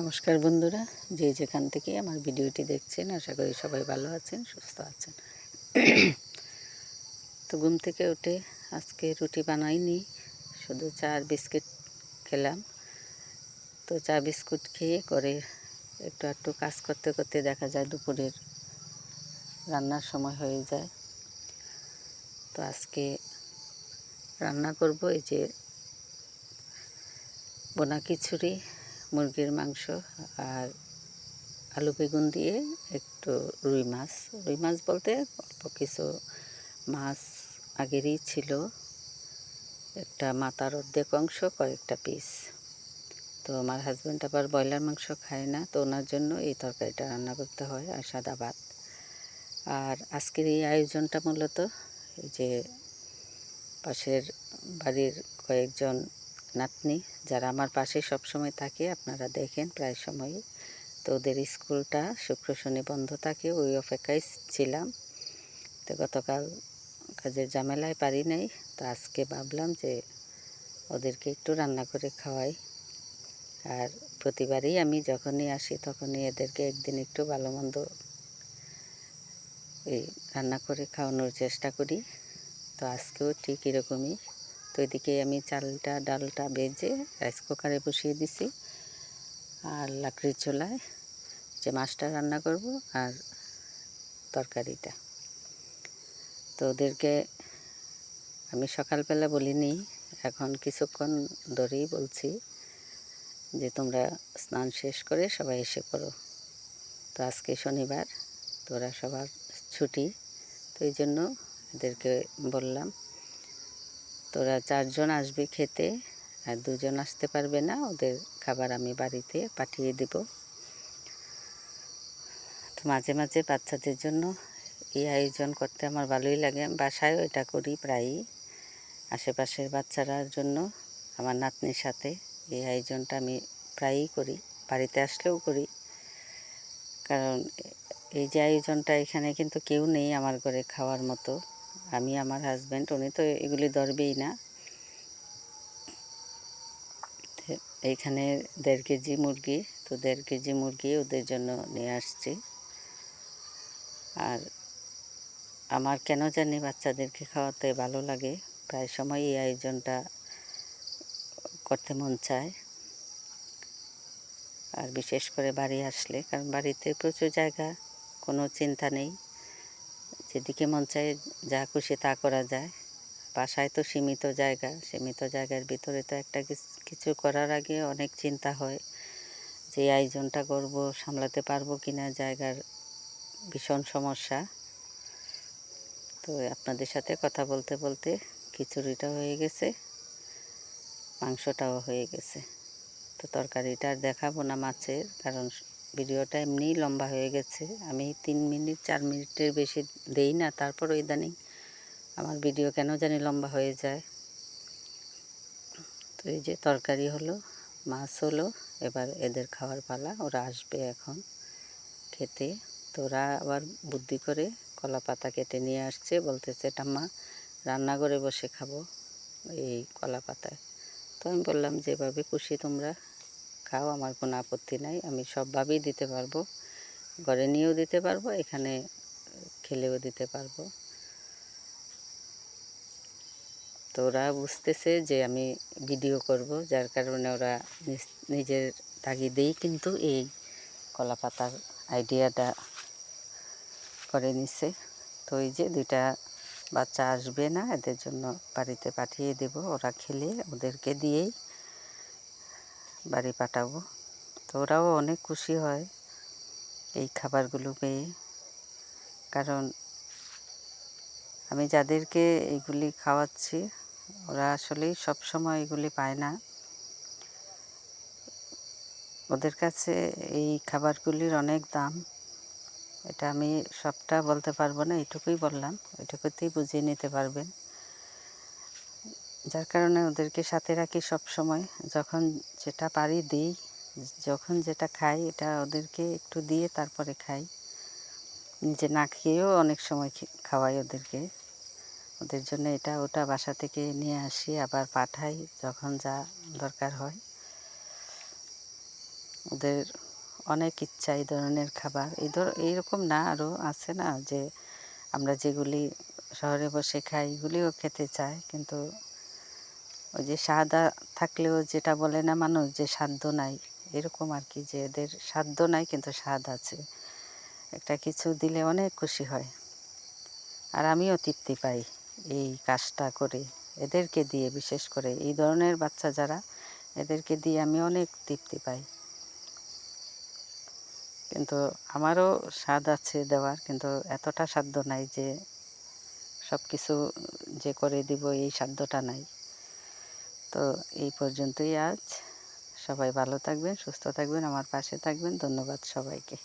নমস্কার বন্ধুরা, যে যেখান থেকে আমার ভিডিওটি দেখছেন, আশা করি সবাই ভালো আছেন, সুস্থ আছেন। তো ঘুম থেকে উঠে আজকে রুটি বানাইনি, শুধু চা আর বিস্কিট খেলাম। তো চা বিস্কুট খেয়ে করে একটু একটু কাজ করতে করতে দেখা যায় দুপুরের রান্নার সময় হয়ে যায়। তো আজকে রান্না করব এই যে বোনা খিচুড়ি মুরগির মাংস আর আলু বেগুন দিয়ে একটু রুই মাছ। রুই মাছ বলতে অল্প কিছু মাছ আগেরই ছিল। একটা মাথার অর্ধেক অংশ, কয়েকটা পিস। তো আমার হাজব্যান্ড আবার ব্রয়লার মাংস খায় না, তো ওনার জন্য এই তরকারিটা রান্না করতে হয়, আর সাদা ভাত। আর আজকের এই আয়োজনটা মূলত যে পাশের বাড়ির কয়েকজন নাতনি, যারা আমার পাশে সবসময় থাকে, আপনারা দেখেন প্রায় সময়ই। তো ওদের স্কুলটা শুক্র, শনি, বন্ধ থাকে, ওই অপেক্ষায় ছিলাম। তো গতকাল কাজের ঝামেলায় পারি নাই। তো আজকে ভাবলাম যে ওদেরকে একটু রান্না করে খাওয়াই। আর প্রতিবারই আমি যখনই আসি, তখনই এদেরকে একদিন একটু ভালো মন্দ এই রান্না করে খাওয়ানোর চেষ্টা করি। তো আজকেও ঠিক এরকমই। তো এদিকে আমি চালটা, ডালটা বেজে রাইস কুকারে বসিয়ে দিছি আর লাকড়ির চোলায় যে মাছটা রান্না করব আর তরকারিটা। তো ওদেরকে আমি সকালবেলা বলিনি, এখন কিছুক্ষণ ধরেই বলছি যে তোমরা স্নান শেষ করে সবাই এসে পড়ো। তো আজকে শনিবার, তোরা সবার ছুটি, তো এই জন্য এদেরকে বললাম তোরা চারজন আসবে খেতে আর দুজন আসতে পারবে না, ওদের খাবার আমি বাড়িতে পাঠিয়ে দেব। তো মাঝে মাঝে বাচ্চাদের জন্য এই আয়োজন করতে আমার ভালোই লাগে। বাসায়ও এটা করি প্রায়ই, আশেপাশের বাচ্চারার জন্য, আমার নাতনির সাথে এই আয়োজনটা আমি প্রায়ই করি, বাড়িতে আসলেও করি। কারণ এই যে আয়োজনটা এখানে কিন্তু কেউ নেই আমার ঘরে খাওয়ার মতো। আমি আমার হাজব্যান্ড উনি তো এগুলি ধরবেই না। এইখানে দেড় কেজি মুরগি, তো দেড় কেজি মুরগি ওদের জন্য নিয়ে আসছি। আর আমার কেন জানি বাচ্চাদেরকে খাওয়াতে ভালো লাগে, প্রায় সময় এই আয়োজনটা করতে মন চায়। আর বিশেষ করে বাড়ি আসলে, কারণ বাড়িতে প্রচুর জায়গা, কোনো চিন্তা নেই। যেদিকে মন চায় যা খুশি তা করা যায়। বাসায় তো সীমিত জায়গা, সীমিত জায়গার ভিতরে তো একটা কিছু করার আগে অনেক চিন্তা হয় যে আয়োজনটা করব, সামলাতে পারব কি না জায়গার ভীষণ সমস্যা। তো আপনাদের সাথে কথা বলতে বলতে খিচুড়িটা হয়ে গেছে, মাংসটাও হয়ে গেছে। তো তরকারিটা আর দেখাবো না মাছের, কারণ ভিডিওটা এমনিই লম্বা হয়ে গেছে। আমি তিন মিনিট, চার মিনিটের বেশি দেই না, তারপর ইদানিং আমার ভিডিও কেন জানি লম্বা হয়ে যায়। তো এই যে তরকারি হলো, মাছ হলো, এবার এদের খাওয়ার পালা, ওরা আসবে এখন খেতে। তো ওরা আবার বুদ্ধি করে কলা পাতা কেটে নিয়ে আসছে, বলতেছে টাম্মা রান্নাঘরে বসে খাব এই কলা পাতায় তো আমি বললাম, যেভাবে খুশি তোমরা খাও, আমার কোনো আপত্তি নাই, আমি সবভাবেই দিতে পারব। ঘরে নিয়েও দিতে পারব, এখানে খেলেও দিতে পারব। তো ওরা বুঝতেছে যে আমি ভিডিও করব, যার কারণে ওরা নিজের তাগিদেই কিন্তু এই কলা পাতার আইডিয়াটা করে নিছে। তো এই যে দুইটা বাচ্চা আসবে না, এদের জন্য বাড়িতে পাঠিয়ে দেব। ওরা খেলে, ওদেরকে দিয়েই বাড়ি পাঠাবো। তো ওরাও অনেক খুশি হয় এই খাবারগুলো পেয়ে। কারণ আমি যাদেরকে এগুলি খাওয়াচ্ছি, ওরা আসলেই সবসময় এগুলি পায় না। ওদের কাছে এই খাবারগুলির অনেক দাম। এটা আমি সবটা বলতে পারব না এটুকুই বললাম। এটুকুতেই বুঝিয়ে নিতে পারবেন। যার কারণে ওদেরকে সাথে রাখি সব সময় যখন যেটা পারি দিই। যখন যেটা খাই এটা ওদেরকে একটু দিয়ে তারপরে খাই। নিজে না খেয়েও অনেক সময় খাওয়াই ওদেরকে। ওদের জন্য এটা ওটা বাসা থেকে নিয়ে আসি, আবার পাঠাই যখন যা দরকার হয়। ওদের অনেক ইচ্ছা এই ধরনের খাবার। এই ধর, এইরকম না আরও আছে না যে আমরা যেগুলি শহরে বসে খাই এগুলিও খেতে চায়, কিন্তু ওই যে সাদা থাকলেও যেটা বলে না মানুষ যে সাধ্য নাই, এরকম আর কি যে এদের সাধ্য নাই কিন্তু স্বাদ আছে। একটা কিছু দিলে অনেক খুশি হয়। আর আমিও তৃপ্তি পাই এই কাজটা করে। এদেরকে দিয়ে বিশেষ করে এই ধরনের বাচ্চা যারা, এদেরকে দিয়ে আমি অনেক তৃপ্তি পাই। কিন্তু আমারও স্বাদ আছে দেওয়ার, কিন্তু এতটা সাধ্য নাই যে সব কিছু যে করে দিব এই সাধ্যটা নাই। তো এই পর্যন্তই আজ। সবাই ভালো থাকবেন সুস্থ থাকবেন আমার পাশে থাকবেন। ধন্যবাদ সবাইকে।